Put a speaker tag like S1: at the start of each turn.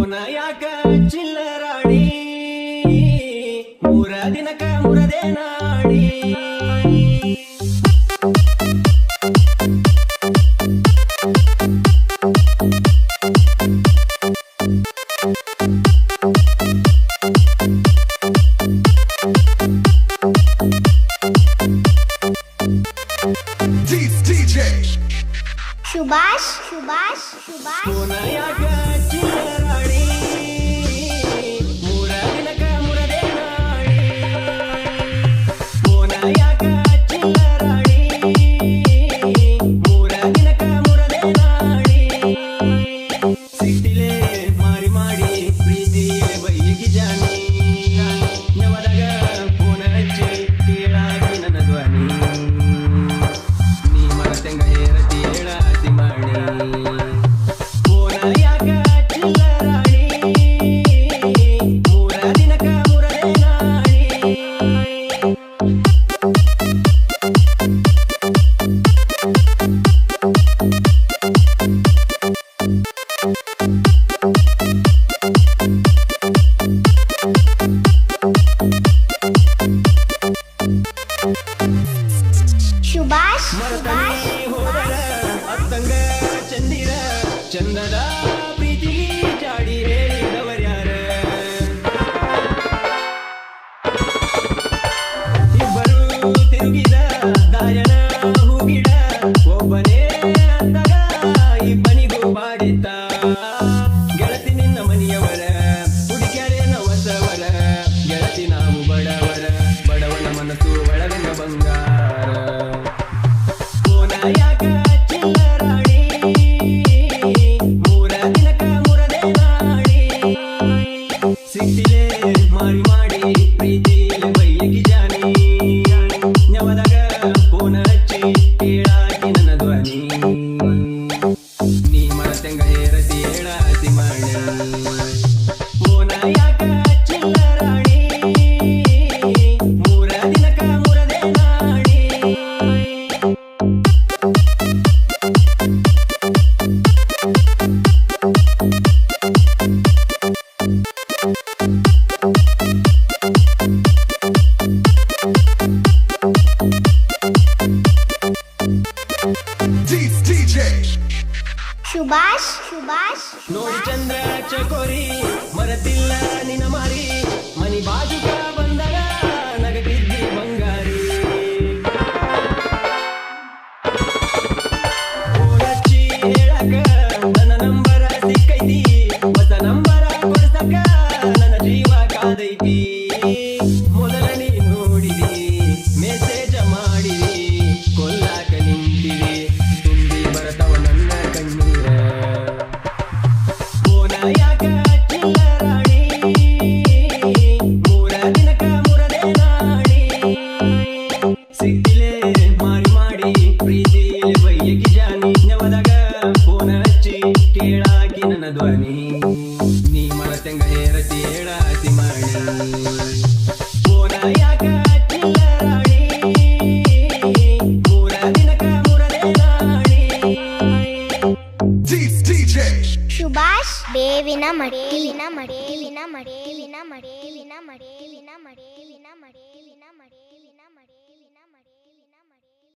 S1: ಫೋನ ಯಾಕ ಚಿಲ್ಲರಾಣಿ ಮೂರ ದಿನಕ ಮುರದೆ ನಾಡಿ
S2: DJ.
S3: ಸುಭಾಷ್ ಸುಭಾಷ್ ಸುಭಾಷ್
S1: Safety.
S3: ಸುಭಾಷ್
S1: ಹೋದರ ಅತ್ತಂಗ ಚಂದಿರ ಚಂದದ ಪ್ರೀತಿ ಜಾಡಿ ಹೇಳಿದವರ್ಯಾರ ಇಬ್ಬರು ತಿರುಗಿದ ದಾಯನ ಹೂಗಿಡ ಒಬ್ಬನೇ ಅಂದಾಗ ಇಬ್ಬನಿಗೂ ಮಾಡಿದ್ದ ಗೆಳತಿ ನಿನ್ನ ಮನೆಯವರ ಹುಡುಕ್ಯಾರೇನ ಹೊಸವರ ಗೆಳತಿ ನಾವು ಬಡವರ ಬಡವನ ಮನಸ್ಸು ಬಡವನ ಬಂಗಾರ.
S3: ಸುಭಾಷ್ ಸುಭಾಷ್
S1: ನೋಡಿ ಚಂದ್ರ ಚಕೋರಿ, ಮರತಿಲ್ಲ ನಿನ ಮಾರಿ. ಮನಿ ಬಾಜುಕ ನಗತಿದ್ದಿ ಬಂಗಾರಿ. ಫೋನಚ್ಚಿ ಹೇಳಕ ನನ್ನ ಹೊಸ ನಂಬರ ಕೊಡ್ಸಕ ನನ್ನ ಜೀವ ಕಾದೈತಿ. ಜಾನಿ ನನ್ನ ಧ್ವನಿ ನೀ ಸುಭಾಷ್ ಬೇವಿನ ಮಡೇಲಿನ ಮಡೇಲಿನ ಮಡೇಲಿನ
S2: ಮಡೇಲಿನ
S3: ಮಡೇಲಿನ ಮಡೇಲಿನ ಮಡೇಲಿನ ಮಡೇಲಿನ ಮಡೇಲಿನ